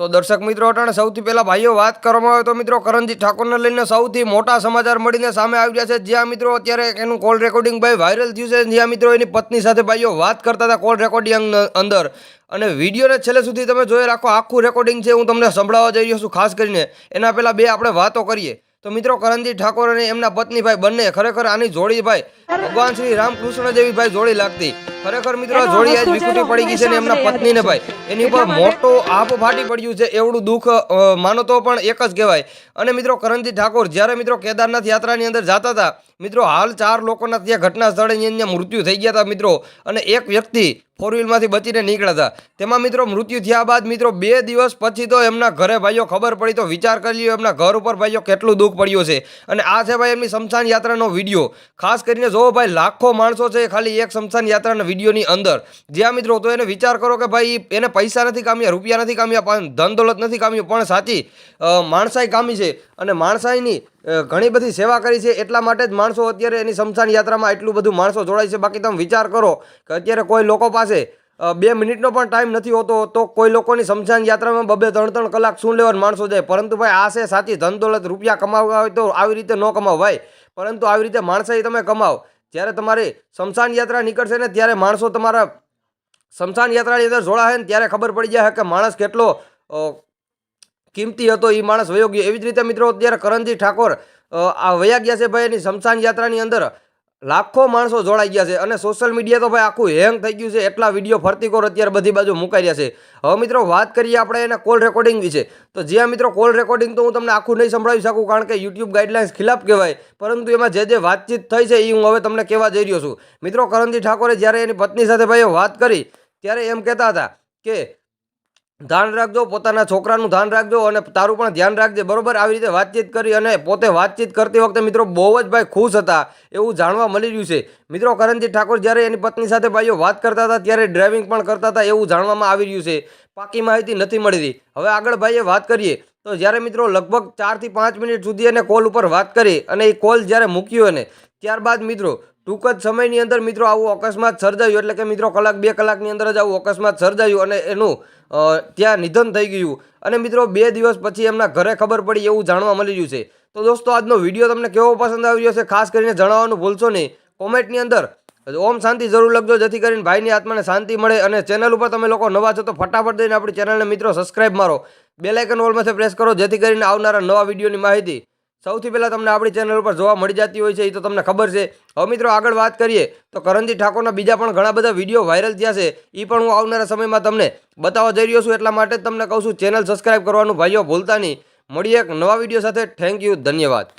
તો દર્શક મિત્રો અટાણે સૌથી પહેલાં ભાઈઓ વાત કરવામાં આવે તો મિત્રો કરણજી ઠાકોરને લઈને સૌથી મોટા સમાચાર મળીને સામે આવ્યા છે. જ્યાં મિત્રો અત્યારે એનું કોલ રેકોર્ડિંગ ભાઈ વાયરલ થયું છે. જ્યાં મિત્રો એની પત્ની સાથે ભાઈઓ વાત કરતા હતા કોલ રેકોર્ડિંગ અંદર. અને વિડીયોને છેલ્લે સુધી તમે જોઈ રાખો, આખું રેકોર્ડિંગ છે, હું તમને સંભળાવવા જઈ રહ્યો છું ખાસ કરીને. એના પહેલાં બે આપણે વાતો કરીએ. તો મિત્રો કરણજી ઠાકોર અને એમના પત્ની ભાઈ બંને ખરેખર આની જોડી ભાઈ ભગવાન શ્રી રામકૃષ્ણ જેવી ભાઈ જોડી લાગતી. ખરેખર મિત્રો જોડી આજ વિકૃતિ પડી ગઈ છે ને એમના પત્નીને ભાઈ. એની ઉપર મોટો આપ ફાટી પડ્યું છે એવડું દુઃખ માનો તો પણ એક જ કહેવાય. અને મિત્રો કરણજી ઠાકોર જ્યારે મિત્રો કેદારનાથ યાત્રાની અંદર જતા હતા મિત્રો હાલ ચાર લોકોના ત્યાં ઘટના સ્થળે મૃત્યુ થઈ ગયા હતા મિત્રો. અને એક વ્યક્તિ ફોર વ્હીલમાંથી બચીને નીકળ્યા હતા તેમાં મિત્રો મૃત્યુ થયા બાદ મિત્રો બે દિવસ પછી તો એમના ઘરે ભાઈઓ ખબર પડી તો વિચાર કરી લ્યો એમના ઘર ઉપર ભાઈઓ કેટલું દુઃખ પડ્યું છે. અને આ છે ભાઈ એમની શમશાન યાત્રાનો વીડિયો. ખાસ કરીને જોવો ભાઈ, લાખો માણસો છે ખાલી એક શમશાન યાત્રાના વિડીયોની અંદર. જ્યાં મિત્રો તો એને વિચાર કરો કે ભાઈ, એને પૈસા નથી કામ્યા, રૂપિયા નથી કામ્યા, પણ ધન દોલત નથી કામ્યું, પણ સાચી માણસાઈ કામી છે. અને માણસાઈની ઘણી બધી સેવા કરી છે. એટલા માટે જ માણસો અત્યારે એની શમશાન યાત્રામાં એટલું બધું માણસો જોડાય છે. બાકી તમે વિચાર કરો કે અત્યારે કોઈ લોકો પાસે બે મિનિટનો પણ ટાઈમ નથી હોતો, તો કોઈ લોકોની સમસાન યાત્રામાં બબે ત્રણ ત્રણ કલાક શું લેવાનું માણસો જાય. પરંતુ ભાઈ, આ છે સાચી ધન દોલત રૂપિયા કમાવવા હોય તો આવી રીતે ન કમાવ ભાઈ. પરંતુ આવી રીતે માણસાઈ તમે કમાવ. જ્યારે તમારી શમશાન યાત્રા નીકળશે ને ત્યારે માણસો તમારા શમશાન યાત્રાની અંદર જોડાશે ને ત્યારે ખબર પડી જાય કે માણસ કેટલો કિંમતી હતો એ માણસ વયો ગયો એવી જ રીતે મિત્રો, અત્યારે કરણજી ઠાકોર આ વયા ગયા છે ભાઈ એની શમશાન યાત્રાની અંદર. લાખો માણસો જોડાઈ ગયા છે અને સોશિયલ મીડિયા તો ભાઈ આખું હેંગ થઈ ગયું છે. એટલા વીડિયો ફરતી કોર અત્યારે બધી બાજુ મુકાઈ રહ્યા છે. હવે મિત્રો, વાત કરીએ આપણે એના કોલ રેકોર્ડિંગ વિશે. તો જ્યાં મિત્રો કોલ રેકોર્ડિંગ તો હું તમને આખું નહીં સંભળાવી શકું કારણ કે યુટ્યુબ ગાઈડલાઇન્સ ખિલાફ કહેવાય. પરંતુ એમાં જે જે વાતચીત થઈ છે એ હું હવે તમને કહેવા જઈ રહ્યો છું. મિત્રો, કરણજી ઠાકોરે જ્યારે એની પત્ની સાથે ભાઈએ વાત કરી, ત્યારે એમ કહેતા હતા કે ધ્યાન રાખજો, પોતાના છોકરાનું ધ્યાન રાખજો અને તારું પણ ધ્યાન રાખજે, બરોબર? આવી રીતે વાતચીત કરી અને પોતે વાતચીત કરતી વખતે મિત્રો બહુ જ ભાઈ ખુશ હતા એવું જાણવા મળી રહ્યું છે. મિત્રો કરણજી ઠાકોર જ્યારે એની પત્ની સાથે ભાઈઓ વાત કરતા હતા, ત્યારે ડ્રાઇવિંગ પણ કરતા હતા એવું જાણવામાં આવી રહ્યું છે. પાકી માહિતી નથી મળતી હવે આગળ ભાઈએ વાત કરીએ. તો જ્યારે મિત્રો લગભગ ચારથી પાંચ મિનિટ સુધી એને કોલ ઉપર વાત કરી અને એ કોલ જ્યારે મૂક્યો એને, ત્યારબાદ મિત્રો ટૂંક જ સમયની અંદર મિત્રો આવું અકસ્માત સર્જાયું, એટલે કે મિત્રો કલાક બે કલાકની અંદર જ આવું અકસ્માત સર્જાયું અને એનું ત્યાં નિધન થઈ ગયું. અને મિત્રો બે દિવસ પછી એમના ઘરે ખબર પડી એવું જાણવા મળી રહ્યું છે. તો દોસ્તો, આજનો વીડિયો તમને કેવો પસંદ આવ્યો છે, ખાસ કરીને જણાવવાનું ભૂલશો નહીં. કોમેન્ટની અંદર ઓમ શાંતિ જરૂર લખજો, જેથી કરીને ભાઈની આત્માને શાંતિ મળે અને ચેનલ ઉપર તમે લોકો નવા છો તો ફટાફટ દઈને આપણી ચેનલને મિત્રો સબસ્ક્રાઈબ મારો. બેલાઇકન ઓલમાંથી પ્રેસ કરો, જેથી કરીને આવનારા નવા વિડીયોની માહિતી સૌથી પહેલાં તમને આપણી ચેનલ ઉપર જોવા મળી જતી હોય છે એ તો તમને ખબર છે. હવે મિત્રો આગળ વાત કરીએ, તો કરણજી ઠાકોરના બીજા પણ ઘણા બધા વીડિયો વાયરલ થયા છે. એ પણ હું આવનારા સમયમાં તમને બતાવવા જઈ રહ્યો છું, એટલા માટે જ તમને કહું છું ચેનલ સબસ્ક્રાઇબ કરવાનું ભાઈઓ ભૂલતા નહીં. મળીએ એક નવા વીડિયો સાથે. થેન્ક યુ ધન્યવાદ.